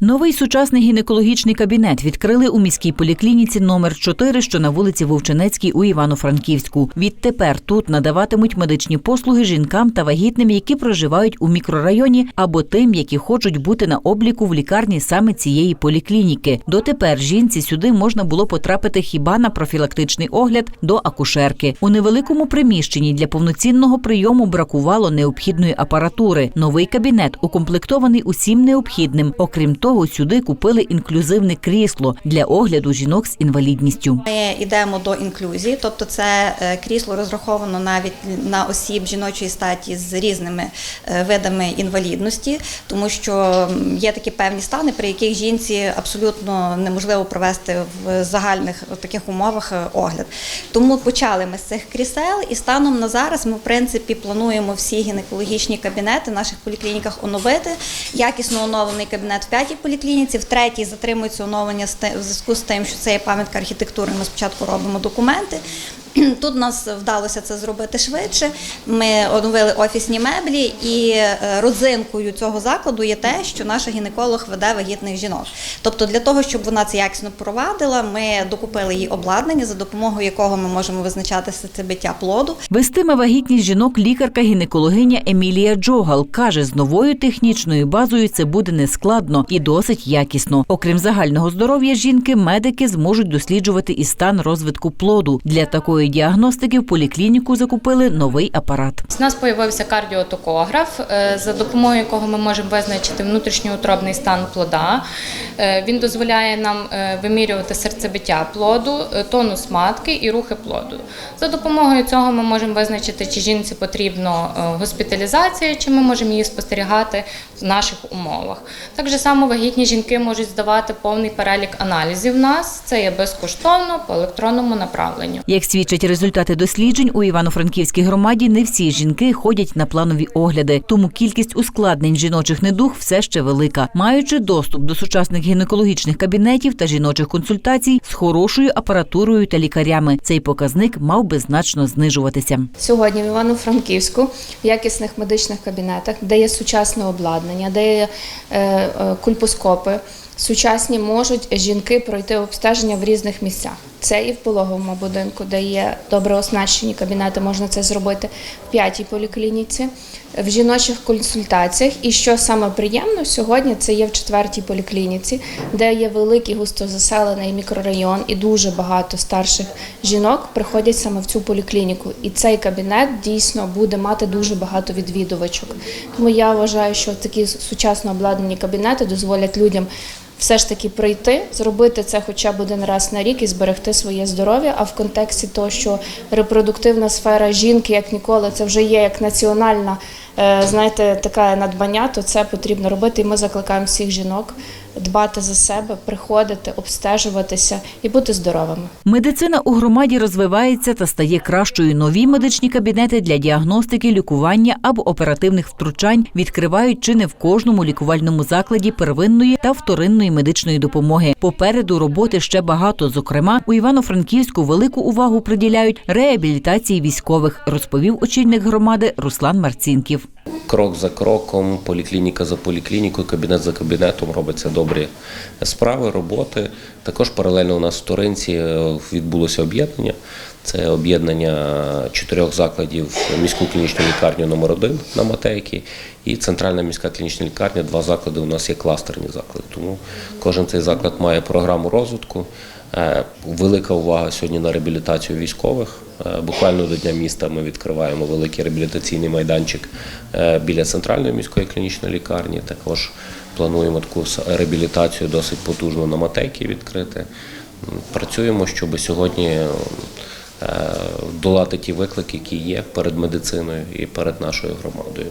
Новий сучасний гінекологічний кабінет відкрили у міській поліклініці номер 4, що на вулиці Вовчинецькій у Івано-Франківську. Відтепер тут надаватимуть медичні послуги жінкам та вагітним, які проживають у мікрорайоні, або тим, які хочуть бути на обліку в лікарні саме цієї поліклініки. Дотепер жінці сюди можна було потрапити хіба на профілактичний огляд до акушерки. У невеликому приміщенні для повноцінного прийому бракувало необхідної апаратури. Новий кабінет укомплектований усім необхідним. Окрім того, сюди купили інклюзивне крісло для огляду жінок з інвалідністю. Ми йдемо до інклюзії, тобто це е, крісло розраховано навіть на осіб жіночої статі з різними е, видами інвалідності, тому що є такі певні стани, при яких жінці абсолютно неможливо провести в загальних таких умовах е, огляд. Тому почали ми з цих крісел, і станом на зараз ми в принципі плануємо всі гінекологічні кабінети в наших поліклініках оновити. Якісно оновлений кабінет в п'ятій поліклініці, в третій затримується оновлення в зв'язку з тим, що це є пам'ятка архітектури. Ми спочатку робимо документи. Тут нас вдалося це зробити швидше. Ми оновили офісні меблі, і е, родзинкою цього закладу є те, що наша гінеколог веде вагітних жінок. Тобто, для того, щоб вона це якісно провадила, ми докупили їй обладнання, за допомогою якого ми можемо визначати серцебиття плоду. Вестиме вагітність жінок лікарка-гінекологиня Емілія Джогал каже, з новою технічною базою це буде нескладно і досить якісно. Окрім загального здоров'я жінки, медики зможуть досліджувати і стан розвитку плоду. Для такої діагностики в поліклініку закупили новий апарат. У нас з'явився кардіотокограф, е, за допомогою якого ми можемо визначити внутрішньоутробний стан плода. Е, Він дозволяє нам е, вимірювати серцебиття плоду, тонус матки і рухи плоду. За допомогою цього ми можемо визначити, чи жінці потрібно е, госпіталізація, чи ми можемо її спостерігати в наших умовах. Так само вагітні жінки можуть здавати повний перелік аналізів. в нас це є безкоштовно по електронному направленню. Як свідчать результати досліджень, у Івано-Франківській громаді не всі жінки ходять на планові огляди, тому кількість ускладнень жіночих недуг все ще велика. Маючи доступ до сучасних гінекологічних кабінетів та жіночих консультацій з хорошою апаратурою та лікарями, цей показник мав би значно знижуватися. Сьогодні в Івано-Франківську в якісних медичних кабінетах, де є сучасне обладнання, де є е, е, кульпоскопи, сучасні можуть жінки пройти обстеження в різних місцях. Це і в пологовому будинку, де є добре оснащені кабінети, можна це зробити в п'ятій поліклініці, в жіночих консультаціях. І що саме приємно сьогодні, це є в четвертій поліклініці, де є великий густозаселений мікрорайон і дуже багато старших жінок приходять саме в цю поліклініку. І цей кабінет дійсно буде мати дуже багато відвідувачок. Тому я вважаю, що такі сучасно обладнані кабінети дозволять людям. Все ж таки прийти, зробити це хоча б один раз на рік і зберегти своє здоров'я. А в контексті того, що репродуктивна сфера жінки, як ніколи, це вже є як національна, е, знаєте, така надбання, то це потрібно робити. І ми закликаємо всіх жінок дбати за себе, приходити, обстежуватися і бути здоровими. Медицина у громаді розвивається та стає кращою. Нові медичні кабінети для діагностики, лікування або оперативних втручань відкривають чи не в кожному лікувальному закладі первинної та вторинної медичної допомоги. Попереду роботи ще багато. Зокрема, у Івано-Франківську велику увагу приділяють реабілітації військових, розповів очільник громади Руслан Марцінків. Крок за кроком, поліклініка за поліклінікою, кабінет за кабінетом робиться добрі справи, роботи. Також паралельно у нас в Торинці е, відбулося об'єднання. Це об'єднання чотирьох закладів міську клінічну лікарню номер 1 на Матейки і центральна міська клінічна лікарня. Два заклади у нас є кластерні заклади. Тому кожен цей заклад має програму розвитку. Е, Велика увага сьогодні на реабілітацію військових. Е, Буквально до Дня міста ми відкриваємо великий реабілітаційний майданчик е, біля центральної міської клінічної лікарні. Також плануємо таку реабілітацію досить потужну на Матейки відкрити. Працюємо, щоб сьогодні долати ті виклики, які є перед медициною і перед нашою громадою.